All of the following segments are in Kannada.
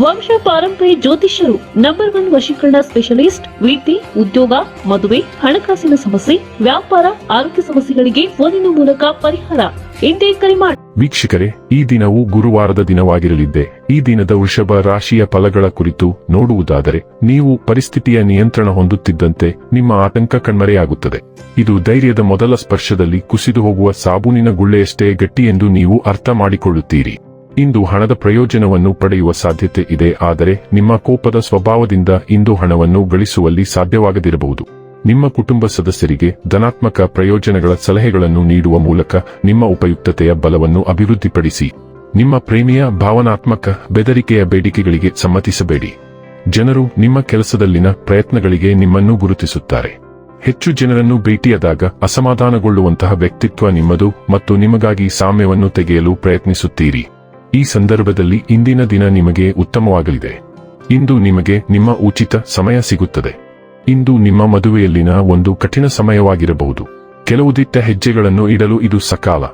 ವಂಶ ಪಾರಂಪರ್ಯ ಜ್ಯೋತಿಷ್ಯರು ನಂಬರ್ ಒನ್ ವಶೀಕರಣ ಸ್ಪೆಷಲಿಸ್ಟ್ ವೃತ್ತಿ ಉದ್ಯೋಗ, ಮದುವೆ, ಹಣಕಾಸಿನ ಸಮಸ್ಯೆ, ವ್ಯಾಪಾರ, ಆರೋಗ್ಯ ಸಮಸ್ಯೆಗಳಿಗೆ ಫೋನಿನ ಮೂಲಕ ಪರಿಹಾರ. ಎಂದೇ ಕರೆ ಮಾಡಿ ವೀಕ್ಷಕರೇ, ಈ ದಿನವು ಗುರುವಾರದ ದಿನವಾಗಿರಲಿದ್ದೆ. ಈ ದಿನದ ವೃಷಭ ರಾಶಿಯ ಫಲಗಳ ಕುರಿತು ನೋಡುವುದಾದರೆ, ನೀವು ಪರಿಸ್ಥಿತಿಯ ನಿಯಂತ್ರಣ ಹೊಂದುತ್ತಿದ್ದಂತೆ ನಿಮ್ಮ ಆತಂಕ ಕಣ್ಮರೆಯಾಗುತ್ತದೆ. ಇದು ಧೈರ್ಯದ ಮೊದಲ ಸ್ಪರ್ಶದಲ್ಲಿ ಕುಸಿದು ಹೋಗುವ ಸಾಬೂನಿನ ಗುಳ್ಳೆಯಷ್ಟೇ ಗಟ್ಟಿ ಎಂದು ನೀವು ಅರ್ಥ ಮಾಡಿಕೊಳ್ಳುತ್ತೀರಿ. ಇಂದು ಹಣದ ಪ್ರಯೋಜನವನ್ನು ಪಡೆಯುವ ಸಾಧ್ಯತೆ ಇದೆ, ಆದರೆ ನಿಮ್ಮ ಕೋಪದ ಸ್ವಭಾವದಿಂದ ಇಂದು ಹಣವನ್ನು ಗಳಿಸುವಲ್ಲಿ ಸಾಧ್ಯವಾಗದಿರಬಹುದು. ನಿಮ್ಮ ಕುಟುಂಬ ಸದಸ್ಯರಿಗೆ ಧನಾತ್ಮಕ ಪ್ರಯೋಜನಗಳ ಸಲಹೆಗಳನ್ನು ನೀಡುವ ಮೂಲಕ ನಿಮ್ಮ ಉಪಯುಕ್ತತೆಯ ಬಲವನ್ನು ಅಭಿವೃದ್ಧಿಪಡಿಸಿ. ನಿಮ್ಮ ಪ್ರೇಮಿಯ ಭಾವನಾತ್ಮಕ ಬೆದರಿಕೆಯ ಬೇಡಿಕೆಗಳಿಗೆ ಸಮ್ಮತಿಸಬೇಡಿ. ಜನರು ನಿಮ್ಮ ಕೆಲಸದಲ್ಲಿನ ಪ್ರಯತ್ನಗಳಿಗೆ ನಿಮ್ಮನ್ನು ಗುರುತಿಸುತ್ತಾರೆ. ಹೆಚ್ಚು ಜನರನ್ನು ಭೇಟಿಯಾದಾಗ ಅಸಮಾಧಾನಗೊಳ್ಳುವಂತಹ ವ್ಯಕ್ತಿತ್ವ ನಿಮ್ಮದು ಮತ್ತು ನಿಮಗಾಗಿ ಸಾಮ್ಯವನ್ನು ತೆಗೆಯಲು ಪ್ರಯತ್ನಿಸುತ್ತೀರಿ. ಈ ಸಂದರ್ಭದಲ್ಲಿ ಇಂದಿನ ದಿನ ನಿಮಗೆ ಉತ್ತಮವಾಗಲಿದೆ. ಇಂದು ನಿಮಗೆ ನಿಮ್ಮ ಉಚಿತ ಸಮಯ ಸಿಗುತ್ತದೆ. ಇಂದು ನಿಮ್ಮ ಮದುವೆಯಲ್ಲಿನ ಒಂದು ಕಠಿಣ ಸಮಯವಾಗಿರಬಹುದು. ಕೆಲವು ದಿಟ್ಟ ಹೆಜ್ಜೆಗಳನ್ನು ಇಡಲು ಇದು ಸಕಾಲ.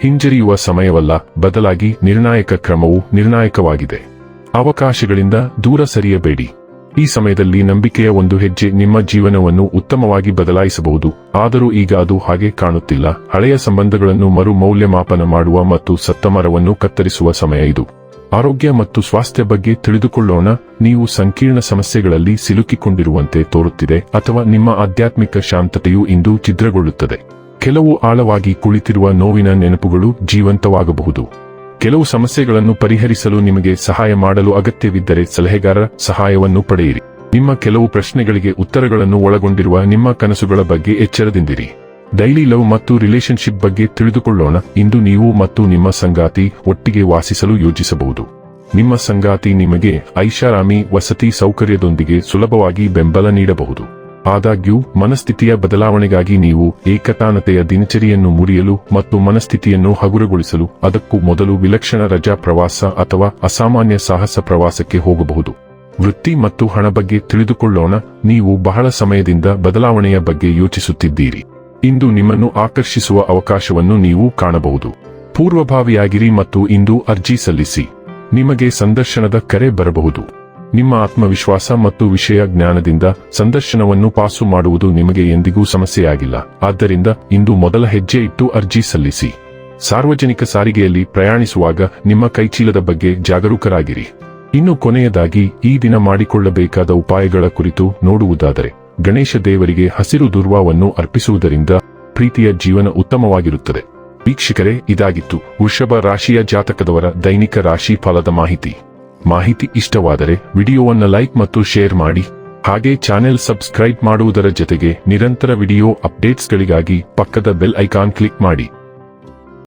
ಹಿಂಜರಿಯುವ ಸಮಯವಲ್ಲ, ಬದಲಾಗಿ ನಿರ್ಣಾಯಕ ಕ್ರಮವು ನಿರ್ಣಾಯಕವಾಗಿದೆ. ಅವಕಾಶಗಳಿಂದ ದೂರ ಸರಿಯಬೇಡಿ. ಈ ಸಮಯದಲ್ಲಿ ನಂಬಿಕೆಯ ಒಂದು ಹೆಜ್ಜೆ ನಿಮ್ಮ ಜೀವನವನ್ನು ಉತ್ತಮವಾಗಿ ಬದಲಾಯಿಸಬಹುದು. ಆದರೂ ಈಗ ಅದು ಹಾಗೆ ಕಾಣುತ್ತಿಲ್ಲ. ಹಳೆಯ ಸಂಬಂಧಗಳನ್ನು ಮರು ಮೌಲ್ಯಮಾಪನ ಮಾಡುವ ಮತ್ತು ಸತ್ತ ಮರವನ್ನು ಕತ್ತರಿಸುವ ಸಮಯ ಇದು. ಆರೋಗ್ಯ ಮತ್ತು ಸ್ವಾಸ್ಥ್ಯ ಬಗ್ಗೆ ತಿಳಿದುಕೊಳ್ಳೋಣ. ನೀವು ಸಂಕೀರ್ಣ ಸಮಸ್ಯೆಗಳಲ್ಲಿ ಸಿಲುಕಿಕೊಂಡಿರುವಂತೆ ತೋರುತ್ತಿದೆ ಅಥವಾ ನಿಮ್ಮ ಆಧ್ಯಾತ್ಮಿಕ ಶಾಂತತೆಯು ಇಂದು ಛಿದ್ರಗೊಳ್ಳುತ್ತದೆ. ಕೆಲವು ಆಳವಾಗಿ ಕುಳಿತಿರುವ ನೋವಿನ ನೆನಪುಗಳು ಜೀವಂತವಾಗಬಹುದು. ಕೆಲವು ಸಮಸ್ಯೆಗಳನ್ನು ಪರಿಹರಿಸಲು ನಿಮಗೆ ಸಹಾಯ ಮಾಡಲು ಅಗತ್ಯವಿದ್ದರೆ ಸಲಹೆಗಾರ ಸಹಾಯವನ್ನು ಪಡೆಯಿರಿ. ನಿಮ್ಮ ಕೆಲವು ಪ್ರಶ್ನೆಗಳಿಗೆ ಉತ್ತರಗಳನ್ನು ಒಳಗೊಂಡಿರುವ ನಿಮ್ಮ ಕನಸುಗಳ ಬಗ್ಗೆ ಎಚ್ಚರದಿಂದಿರಿ. ಡೈಲಿ ಲವ್ ಮತ್ತು ರಿಲೇಶನ್ಶಿಪ್ ಬಗ್ಗೆ ತಿಳಿದುಕೊಳ್ಳೋಣ. ಇಂದು ನೀವು ಮತ್ತು ನಿಮ್ಮ ಸಂಗಾತಿ ಒಟ್ಟಿಗೆ ವಾಸಿಸಲು ಯೋಜಿಸಬಹುದು. ನಿಮ್ಮ ಸಂಗಾತಿ ನಿಮಗೆ ಐಷಾರಾಮಿ ವಸತಿ ಸೌಕರ್ಯದೊಂದಿಗೆ ಸುಲಭವಾಗಿ ಬೆಂಬಲ ನೀಡಬಹುದು. ಆದಾಗ್ಯೂ, ಮನಸ್ಥಿತಿಯ ಬದಲಾವಣೆಗಾಗಿ ನೀವು ಏಕತಾನತೆಯ ದಿನಚರಿಯನ್ನು ಮುರಿಯಲು ಮತ್ತು ಮನಸ್ಥಿತಿಯನ್ನು ಹಗುರಗೊಳಿಸಲು ಅದಕ್ಕೂ ಮೊದಲು ವಿಲಕ್ಷಣ ರಜಾ ಪ್ರವಾಸ ಅಥವಾ ಅಸಾಮಾನ್ಯ ಸಾಹಸ ಪ್ರವಾಸಕ್ಕೆ ಹೋಗಬಹುದು. ವೃತ್ತಿ ಮತ್ತು ಹಣ ಬಗ್ಗೆ ತಿಳಿದುಕೊಳ್ಳೋಣ. ನೀವು ಬಹಳ ಸಮಯದಿಂದ ಬದಲಾವಣೆಯ ಬಗ್ಗೆ ಯೋಚಿಸುತ್ತಿದ್ದೀರಿ. ಇಂದು ನಿಮ್ಮನ್ನು ಆಕರ್ಷಿಸುವ ಅವಕಾಶವನ್ನು ನೀವು ಕಾಣಬಹುದು. ಪೂರ್ವಭಾವಿಯಾಗಿರಿ ಮತ್ತು ಇಂದು ಅರ್ಜಿ ಸಲ್ಲಿಸಿ. ನಿಮಗೆ ಸಂದರ್ಶನದ ಕರೆ ಬರಬಹುದು. ನಿಮ್ಮ ಆತ್ಮವಿಶ್ವಾಸ ಮತ್ತು ವಿಷಯ ಜ್ಞಾನದಿಂದ ಸಂದರ್ಶನವನ್ನು ಪಾಸು ಮಾಡುವುದು ನಿಮಗೆ ಎಂದಿಗೂ ಸಮಸ್ಯೆಯಾಗಿಲ್ಲ. ಆದ್ದರಿಂದ ಇಂದು ಮೊದಲ ಹೆಜ್ಜೆ ಇಟ್ಟು ಅರ್ಜಿ ಸಲ್ಲಿಸಿ. ಸಾರ್ವಜನಿಕ ಸಾರಿಗೆಯಲ್ಲಿ ಪ್ರಯಾಣಿಸುವಾಗ ನಿಮ್ಮ ಕೈಚೀಲದ ಬಗ್ಗೆ ಜಾಗರೂಕರಾಗಿರಿ. ಇನ್ನು ಕೊನೆಯದಾಗಿ ಈ ದಿನ ಮಾಡಿಕೊಳ್ಳಬೇಕಾದ ಉಪಾಯಗಳ ಕುರಿತು ನೋಡುವುದಾದರೆ, ಗಣೇಶ ದೇವರಿಗೆ ಹಸಿರು ದುರ್ವಾವನ್ನು ಅರ್ಪಿಸುವುದರಿಂದ ಪ್ರೀತಿಯ ಜೀವನ ಉತ್ತಮವಾಗಿರುತ್ತದೆ. ವೀಕ್ಷಕರೇ, ಇದಾಗಿತ್ತು ವೃಷಭ ರಾಶಿಯ ಜಾತಕದವರ ದೈನಿಕ ರಾಶಿ ಫಲದ ಮಾಹಿತಿ. ಮಾಹಿತಿ ಇಷ್ಟವಾದರೆ ವಿಡಿಯೋವನ್ನು ಲೈಕ್ ಮತ್ತು ಶೇರ್ ಮಾಡಿ, ಹಾಗೆ ಚಾನೆಲ್ ಸಬ್ಸ್ಕ್ರೈಬ್ ಮಾಡುವುದರ ಜೊತೆಗೆ ನಿರಂತರ ವಿಡಿಯೋ ಅಪ್ಡೇಟ್ಸ್ಗಳಿಗಾಗಿ ಪಕ್ಕದ ಬೆಲ್ ಐಕಾನ್ ಕ್ಲಿಕ್ ಮಾಡಿ.